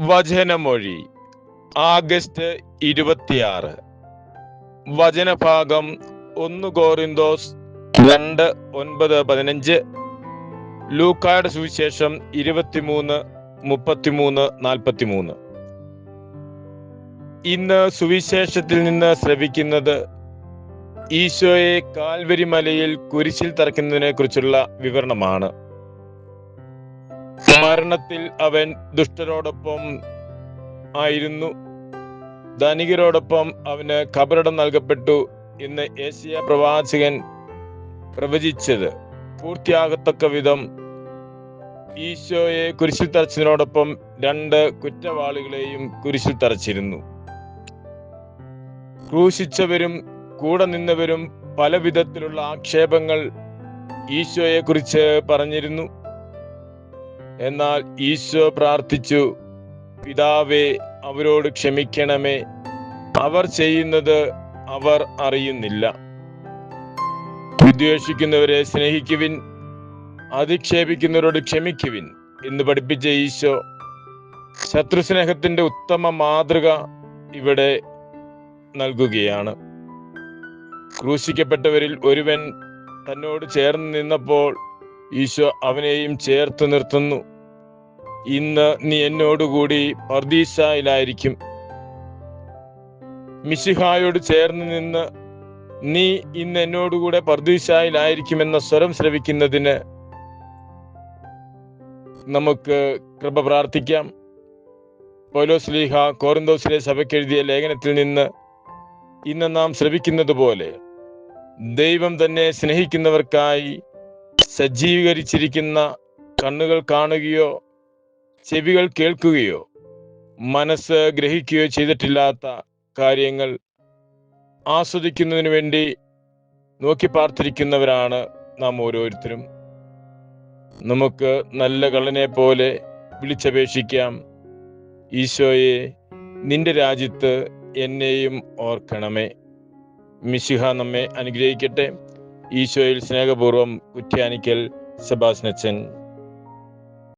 വചനമൊഴി August ഇരുപത്തിയാറ്. വചനഭാഗം ഒന്ന് കോറിന്തോസ് രണ്ട് ഒൻപത് പതിനഞ്ച്. ലൂക്കായുടെ സുവിശേഷം ഇരുപത്തിമൂന്ന് മുപ്പത്തിമൂന്ന് നാൽപ്പത്തിമൂന്ന്. ഇന്ന് സുവിശേഷത്തിൽ നിന്ന് ശ്രവിക്കുന്നത് ഈശോയെ കാൽവരി മലയിൽ കുരിശിൽ തറക്കുന്നതിനെ കുറിച്ചുള്ള വിവരണമാണ്. മരണത്തിൽ അവൻ ദുഷ്ടരോടൊപ്പം ആയിരുന്നു. ധനികരോടൊപ്പം അവന് കബറിടം നൽകപ്പെട്ടു എന്ന് ഏഷ്യ പ്രവാചകൻ പ്രവചിച്ചത്. പൂർത്തിയാകത്തക്ക വിധം ഈശോയെ കുരിശിൽ തറച്ചതിനോടൊപ്പം രണ്ട് കുറ്റവാളികളെയും കുരിശിൽ തറച്ചിരുന്നു. ക്രൂശിച്ചവരും കൂടെ നിന്നവരും പല വിധത്തിലുള്ള ആക്ഷേപങ്ങൾ ഈശോയെ കുറിച്ച് പറഞ്ഞിരുന്നു. എന്നാൽ ഈശോ പ്രാർത്ഥിച്ചു പിതാവേ അവരോട് ക്ഷമിക്കണമേ. അവർ ചെയ്യുന്നത് അവർ അറിയുന്നില്ല. വിദ്വേഷിക്കുന്നവരെ സ്നേഹിക്കുവിൻ അധിക്ഷേപിക്കുന്നവരോട് ക്ഷമിക്കുവിൻ എന്ന് പഠിപ്പിച്ച ഈശോ. ശത്രുസ്നേഹത്തിന്റെ ഉത്തമ മാതൃക ഇവിടെ നൽകുകയാണ്. ക്രൂശിക്കപ്പെട്ടവരിൽ ഒരുവൻ തന്നോട് ചേർന്ന് നിന്നപ്പോൾ ഈശോ അവനെയും ചേർത്ത് നിർത്തുന്നു. ഇന്ന് നീ എന്നോടുകൂടി പർദീശയിലായിരിക്കും മിശിഹായോട് ചേർന്ന് നിന്ന് നീ ഇന്ന് എന്നോടുകൂടെ പർദീസായിലായിരിക്കുമെന്ന സ്വരം ശ്രവിക്കുന്നതിന് നമുക്ക് കൃപ പ്രാർത്ഥിക്കാം. പൗലോസ്ലീഹ കോറിന്തോസിലെ സഭയ്ക്ക് എഴുതിയ ലേഖനത്തിൽ നിന്ന് ഇന്ന് നാം ശ്രവിക്കുന്നത് പോലെ ദൈവം തന്നെ സ്നേഹിക്കുന്നവർക്കായി സജ്ജീകരിച്ചിരിക്കുന്ന കണ്ണുകൾ കാണുകയോ ചെവികൾ കേൾക്കുകയോ മനസ്സ് ഗ്രഹിക്കുകയോ ചെയ്തിട്ടില്ലാത്ത കാര്യങ്ങൾ ആസ്വദിക്കുന്നതിന് വേണ്ടി നോക്കി പാർത്തിരിക്കുന്നവരാണ് നാം ഓരോരുത്തരും. നമുക്ക് നല്ല കള്ളനെ പോലെ വിളിച്ചപേക്ഷിക്കാം. ഈശോയെ നിന്റെ രാജ്യത്ത് എന്നെയും ഓർക്കണമേ. മിശിഹ നമ്മെ അനുഗ്രഹിക്കട്ടെ. ഈശോയിൽ സ്നേഹപൂർവം കുറ്റ്യാനിക്കൽ സെബാസ്നച്ചൻ.